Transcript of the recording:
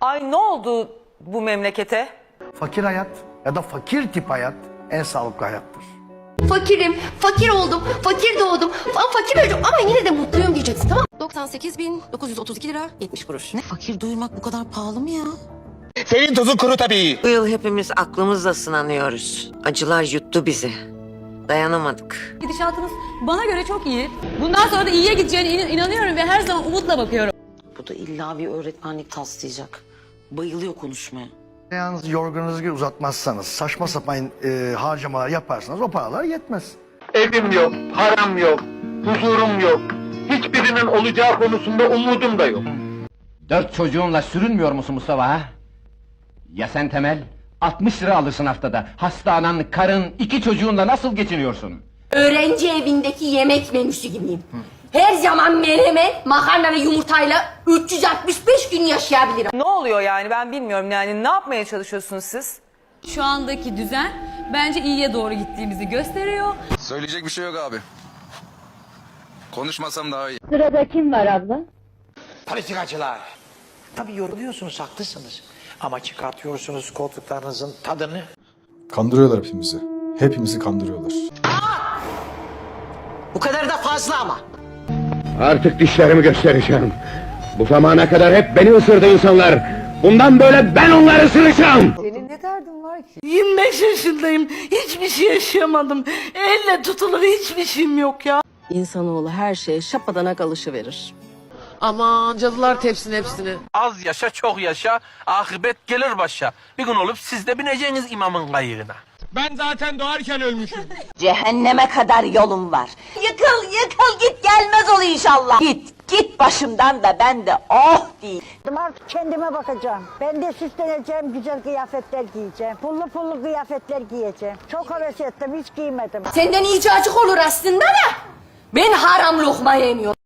Ay ne oldu bu memlekete? Fakir hayat ya da fakir tip hayat en sağlıklı hayattır. Fakirim, fakir oldum, fakir doğdum, fa- fakir öleceğim ama yine de mutluyum diyeceksin tamam mı? 98.932 lira 70 kuruş. Ne? Fakir duymak bu kadar pahalı mı ya? Senin tuzun kuru tabii. Bu yıl hepimiz aklımızla sınanıyoruz. Acılar yuttu bizi. Dayanamadık. Gidişatımız bana göre çok iyi. Bundan sonra da iyiye gideceğine inan- inanıyorum ve her zaman umutla bakıyorum. Bu da illa bir öğretmenlik taslayacak. Bayılıyor konuşmaya. Yalnız yorganunuzu uzatmazsanız, saçma sapan e, harcamalar yaparsanız o paralar yetmez. Evim yok, param yok, huzurum yok. Hiçbirinin olacağı konusunda umudum da yok. Dört çocuğunla sürünmüyor musun Mustafa ha? Ya sen Temel? 60 lira alırsın haftada. Hasta anan, karın, iki çocuğunla nasıl geçiniyorsun? Öğrenci evindeki yemek menüsü gibiyim. Her zaman menemen, makarna ve yumurtayla 365 gün yaşayabilirim. Ne oluyor yani ben bilmiyorum yani ne yapmaya çalışıyorsunuz siz? Şu andaki düzen bence iyiye doğru gittiğimizi gösteriyor. Söyleyecek bir şey yok abi. Konuşmasam daha iyi. Politikacılar. Tabii yoruluyorsunuz, haklısınız. Ama çıkartıyorsunuz koltuklarınızın tadını. Kandırıyorlar hepimizi. Hepimizi kandırıyorlar. Fazla ama. Artık dişlerimi göstereceğim. Bu zamana kadar hep beni ısırdı insanlar. Bundan böyle ben onları ısıracağım. 25 yaşındayım. Hiçbir şey yaşayamadım. Elle tutulur hiçbir şeyim yok ya. İnsanoğlu her şeye şapadanak alışı Aman cadılar tepsin hepsini. Az yaşa çok yaşa, akıbet gelir başa. Bir gün olup siz de bineceğiniz imamın kayığına. Ben zaten doğarken ölmüşüm. Cehenneme kadar yolum var. Yıkıl yıkıl git gelmez ol inşallah. Git git başımdan da ben de oh değil. Artık kendime bakacağım. Ben de süsleneceğim, güzel kıyafetler giyeceğim. Pullu pullu kıyafetler giyeceğim. Çok heves ettim, hiç giymedim. Senden iyice acık olur aslında da. Ben haram lokma yemiyorum.